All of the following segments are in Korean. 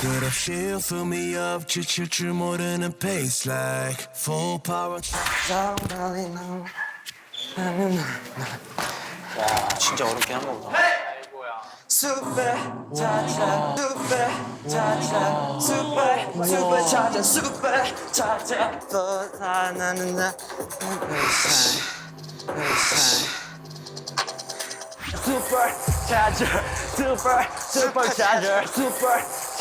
끝없이 fill me up 지칠 줄 모르는 pace like full power 진짜 어렵긴 한가 보다. super 차차 super 차차 super super 차차 super 차차 더 나는 나 super 차차 super super 차차 super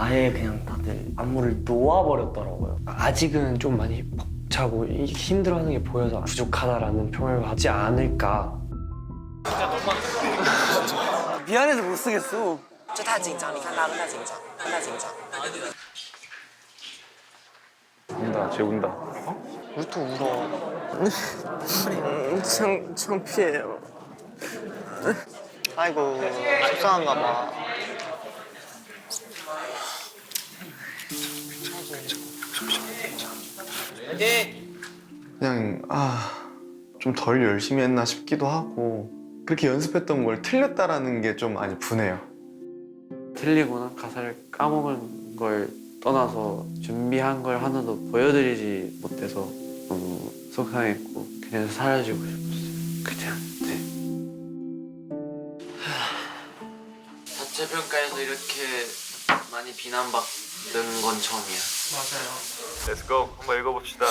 아예 그냥 다들 안무를 놓아버렸더라고요. 아직은 좀 많이 벅차고 이- 힘들어하는 게 보여서 부족하다라는 평을 받지 않을까. 미안해서 못 쓰겠어 这太紧张，你看大家都太紧张，太紧张。 운다, 쟤 운다. 울터 울어 창, 창피해요 아이고 속상한가 봐 그냥 아 좀 덜 열심히 했나 싶기도 하고 그렇게 연습했던 걸 틀렸다라는 게 좀 많이 분해요. 틀리거나 가사를 까먹은 걸 떠나서 준비한 걸 하나도 보여드리지 못해서 너무 속상했고 그냥 사라지고 싶었어요. 그냥 네. 자체 평가에서 이렇게 많이 비난받 는 건 처음이야. Let's go. 한번 읽어봅시다.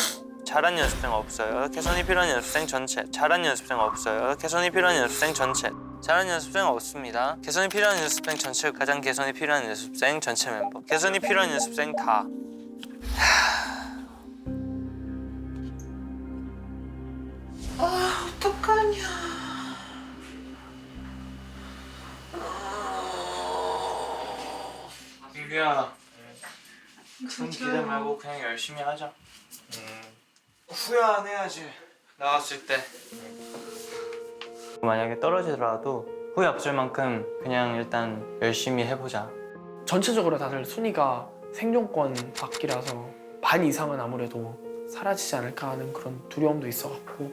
잘한 연습생 없어요. 개선이 필요한 연습생 전체. 잘한 연습생 없어요. 개선이 필요한 연습생 전체. 잘한 연습생 없습니다. 개선이 필요한 연습생 전체. 가장 개선이 필요한 연습생 전체 멤버. 개선이 필요한 연습생 다. 아, 민규야. 큰 기대 말고 그냥 열심히 하자. 후회 안 해야지. 나갔을 때. 만약에 떨어지더라도 후회 없을 만큼 그냥 일단 열심히 해보자. 전체적으로 다들 순위가 생존권 받기라서 반 이상은 아무래도 사라지지 않을까 하는 그런 두려움도 있어갖고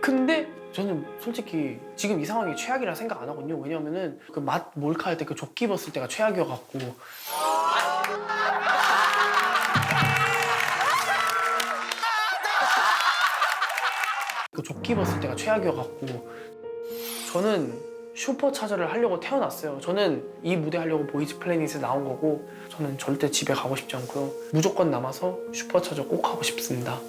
근데 저는 솔직히 지금 이 상황이 최악이라 생각 안 하거든요 왜냐면은 그 맛 몰카 할 때 그 조끼 입었을 때가 최악이어갖고 그 조끼 입었을 때가 최악이어갖고 저는 슈퍼차저를 하려고 태어났어요. 저는 이 무대 하려고 보이즈 플래닛에 나온 거고 저는 절대 집에 가고 싶지 않고요. 무조건 남아서 슈퍼차저 꼭 하고 싶습니다.